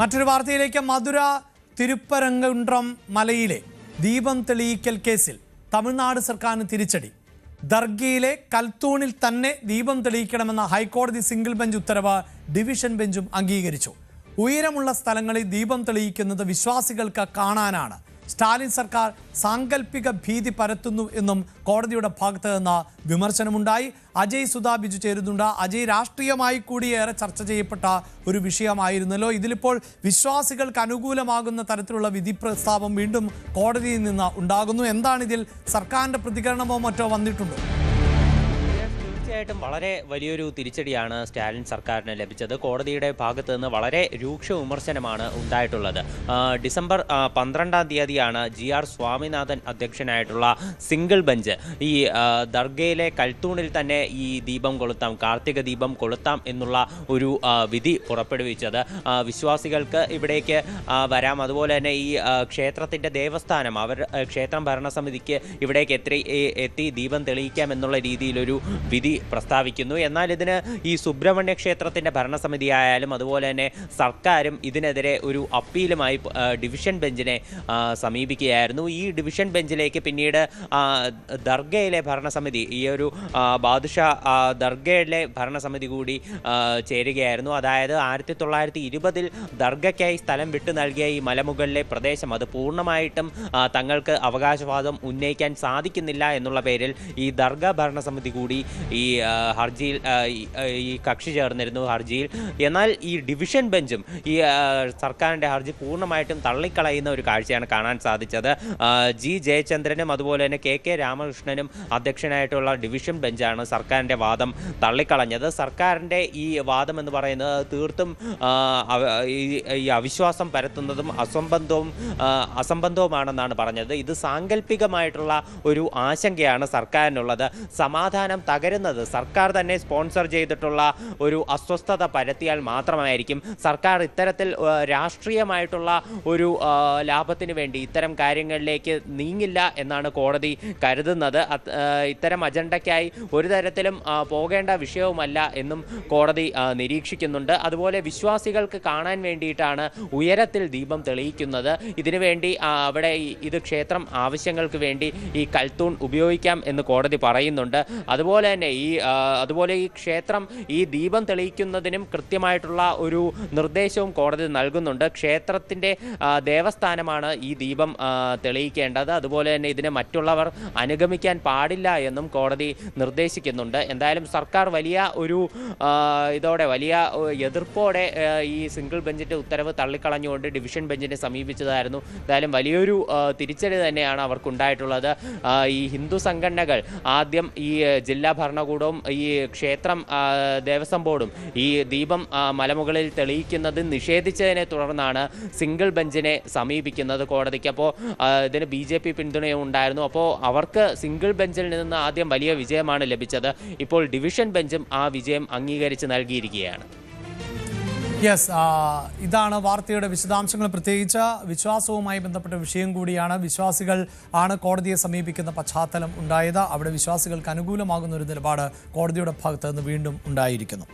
മറ്റൊരു വാർത്തയിലേക്ക് മധുര തിരുപ്പരങ്കുണ്ട്രം മലയിലെ ദീപം തെളിയിക്കൽ കേസിൽ തമിഴ്നാട് സർക്കാരിന് തിരിച്ചടി. ദർഗയിലെ കൽത്തൂണിൽ തന്നെ ദീപം തെളിയിക്കണമെന്ന ഹൈക്കോടതി സിംഗിൾ ബെഞ്ച് ഉത്തരവ് ഡിവിഷൻ ബെഞ്ചും അംഗീകരിച്ചു. ഉയരമുള്ള സ്ഥലങ്ങളിൽ ദീപം തെളിയിക്കുന്നത് വിശ്വാസികൾക്ക് കാണാനാണ്. സ്റ്റാലിൻ സർക്കാർ സാങ്കല്പിക ഭീതി പരത്തുന്നു എന്നും കോടതിയുടെ ഭാഗത്ത് നിന്ന് വിമർശനമുണ്ടായി. അജയ് സുധാ ബിജു ചേരുന്നുണ്ട്. അജയ് രാഷ്ട്രീയമായി കൂടി ഏറെ ചർച്ച ചെയ്യപ്പെട്ട ഒരു വിഷയമായിരുന്നല്ലോ. ഇതിലിപ്പോൾ വിശ്വാസികൾക്ക് അനുകൂലമാകുന്ന തരത്തിലുള്ള വിധി പ്രസ്താവം വീണ്ടും കോടതിയിൽ നിന്ന് ഉണ്ടാകുന്നു. എന്താണ് ഇതിൽ സർക്കാരിന്റെ പ്രതികരണമോ മറ്റോ വന്നിട്ടുണ്ടോ? തീർച്ചയായിട്ടും വളരെ വലിയൊരു തിരിച്ചടിയാണ് സ്റ്റാലിൻ സർക്കാരിന് ലഭിച്ചത്. കോടതിയുടെ ഭാഗത്ത് നിന്ന് വളരെ രൂക്ഷ വിമർശനമാണ് ഉണ്ടായിട്ടുള്ളത്. ഡിസംബർ പന്ത്രണ്ടാം തീയതിയാണ് ജി ആർ സ്വാമിനാഥൻ അധ്യക്ഷനായിട്ടുള്ള സിംഗിൾ ബെഞ്ച് ഈ ദർഗയിലെ കൽത്തൂണിൽ തന്നെ ഈ ദീപം കൊളുത്താം കാർത്തിക ദീപം കൊളുത്താം എന്നുള്ള ഒരു വിധി പുറപ്പെടുവിച്ചത്. വിശ്വാസികൾക്ക് ഇവിടേക്ക് വരാം. അതുപോലെ തന്നെ ഈ ക്ഷേത്രത്തിന്റെ ദേവസ്ഥാനം അവർ ക്ഷേത്രം ഭരണസമിതിക്ക് ഇവിടേക്ക് എത്തി എത്തി ദീപം തെളിയിക്കാം എന്നുള്ള രീതിയിലൊരു വിധി പ്രസ്താവിക്കുന്നു. എന്നാൽ ഇതിന് ഈ സുബ്രഹ്മണ്യ ക്ഷേത്രത്തിന്റെ ഭരണസമിതി ആയാലും അതുപോലെ തന്നെ സർക്കാരും ഇതിനെതിരെ ഒരു അപ്പീലുമായി ഡിവിഷൻ ബെഞ്ചിനെ സമീപിക്കുകയായിരുന്നു. ഈ ഡിവിഷൻ ബെഞ്ചിലേക്ക് പിന്നീട് ദർഗയിലെ ഭരണസമിതി ഈ ഒരു ബാദുഷ ദർഗയിലെ ഭരണസമിതി കൂടി ചേരുകയായിരുന്നു. അതായത് ആയിരത്തി തൊള്ളായിരത്തി ഇരുപതിൽ ദർഗയ്ക്കായി സ്ഥലം വിട്ടു നൽകിയ ഈ മലമുകളിലെ പ്രദേശം അത് പൂർണമായിട്ടും തങ്ങൾക്ക് അവകാശവാദം ഉന്നയിക്കാൻ സാധിക്കുന്നില്ല എന്നുള്ള പേരിൽ ഈ ദർഗ ഭരണസമിതി കൂടി ഈ ഹർജിയിൽ ഈ, കക്ഷി ചേർന്നിരുന്നു ഹർജിയിൽ. എന്നാൽ ഈ ഡിവിഷൻ ബെഞ്ചും ഈ സർക്കാരിന്റെ ഹർജി പൂർണമായിട്ടും തള്ളിക്കളയുന്ന ഒരു കാഴ്ചയാണ് കാണാൻ സാധിച്ചത്. ജി ജയചന്ദ്രനും അതുപോലെ തന്നെ കെ കെ രാമകൃഷ്ണനും അധ്യക്ഷനായിട്ടുള്ള ഡിവിഷൻ ബെഞ്ചാണ് സർക്കാരിന്റെ വാദം തള്ളിക്കളഞ്ഞത്. സർക്കാരിന്റെ ഈ വാദം എന്ന് പറയുന്നത് തീർത്തും ഈ അവിശ്വാസം പരത്തുന്നതും അസംബന്ധവും അസംബന്ധവുമാണെന്നാണ് പറഞ്ഞത്. ഇത് സാങ്കല്പികമായിട്ടുള്ള ഒരു ആശങ്കയാണ് സർക്കാരിനുള്ളത്. സമാധാനം തകരുന്നത് സർക്കാർ തന്നെ സ്പോൺസർ ചെയ്തിട്ടുള്ള ഒരു അസ്വസ്ഥത പരത്തിയാൽ മാത്രമായിരിക്കും. സർക്കാർ ഇത്തരത്തിൽ രാഷ്ട്രീയമായിട്ടുള്ള ഒരു ലാഭത്തിന് വേണ്ടി ഇത്തരം കാര്യങ്ങളിലേക്ക് നീങ്ങില്ല എന്നാണ് കോടതി കരുതുന്നത്. ഇത്തരം അജണ്ടയ്ക്കായി ഒരു തരത്തിലും പോകേണ്ട വിഷയവുമല്ല എന്നും കോടതി നിരീക്ഷിക്കുന്നുണ്ട്. അതുപോലെ വിശ്വാസികൾക്ക് കാണാൻ വേണ്ടിയിട്ടാണ് ഉയരത്തിൽ ദീപം തെളിയിക്കുന്നത്. ഇതിനുവേണ്ടി അവിടെ ഇത് ക്ഷേത്രം ആവശ്യങ്ങൾക്ക് വേണ്ടി ഈ കൽത്തൂൺ ഉപയോഗിക്കാം എന്ന് കോടതി പറയുന്നുണ്ട്. അതുപോലെ തന്നെ ഈ ആ, അതുപോലെ ഈ ക്ഷേത്രം ഈ ദീപം തെളിയിക്കുന്നതിനും കൃത്യമായിട്ടുള്ള ഒരു നിർദ്ദേശവും കോടതി നൽകുന്നുണ്ട്. ക്ഷേത്രത്തിന്റെ ദേവസ്ഥാനമാണ് ഈ ദീപം തെളിയിക്കേണ്ടത്. അതുപോലെ തന്നെ ഇതിനെ മറ്റുള്ളവർ അനുഗമിക്കാൻ പാടില്ല എന്നും കോടതി നിർദ്ദേശിക്കുന്നുണ്ട്. എന്തായാലും സർക്കാർ വലിയ ഒരു ഇതോടെ വലിയ എതിർപ്പോടെ ഈ സിംഗിൾ ബെഞ്ചിന്റെ ഉത്തരവ് തള്ളിക്കളഞ്ഞുകൊണ്ട് ഡിവിഷൻ ബെഞ്ചിനെ സമീപിച്ചതായിരുന്നു. എന്തായാലും വലിയൊരു തിരിച്ചടി തന്നെയാണ് അവർക്കുണ്ടായിട്ടുള്ളത്. ഈ ഹിന്ദു സംഘടനകൾ ആദ്യം ഈ ജില്ലാ ജില്ലാ ഭരണകൂടവും ഈ ക്ഷേത്രം ദേവസ്വം ബോർഡും ഈ ദീപം മലമുകളിൽ തെളിയിക്കുന്നത് നിഷേധിച്ചതിനെ തുടർന്നാണ് സിംഗിൾ ബെഞ്ചിനെ സമീപിക്കുന്നത് കോടതിക്ക്. അപ്പോൾ ഇതിന് ബി ജെ പി പിന്തുണയും ഉണ്ടായിരുന്നു. അപ്പോൾ അവർക്ക് സിംഗിൾ ബെഞ്ചിൽ നിന്ന് ആദ്യം വലിയ വിജയമാണ് ലഭിച്ചത്. ഇപ്പോൾ ഡിവിഷൻ ബെഞ്ചും ആ വിജയം അംഗീകരിച്ച് നൽകിയിരിക്കുകയാണ്. യെസ് ഇതാണ് വാർത്തയുടെ വിശദാംശങ്ങൾ. പ്രത്യേകിച്ച് വിശ്വാസവുമായി ബന്ധപ്പെട്ട വിഷയം കൂടിയാണ്. വിശ്വാസികൾ ആണ് കോടതിയെ സമീപിക്കുന്ന പശ്ചാത്തലം ഉണ്ടായത്. അവിടെ വിശ്വാസികൾക്ക് അനുകൂലമാകുന്ന ഒരു നിലപാട് കോടതിയുടെ ഭാഗത്ത് നിന്ന് വീണ്ടും ഉണ്ടായിരിക്കുന്നു.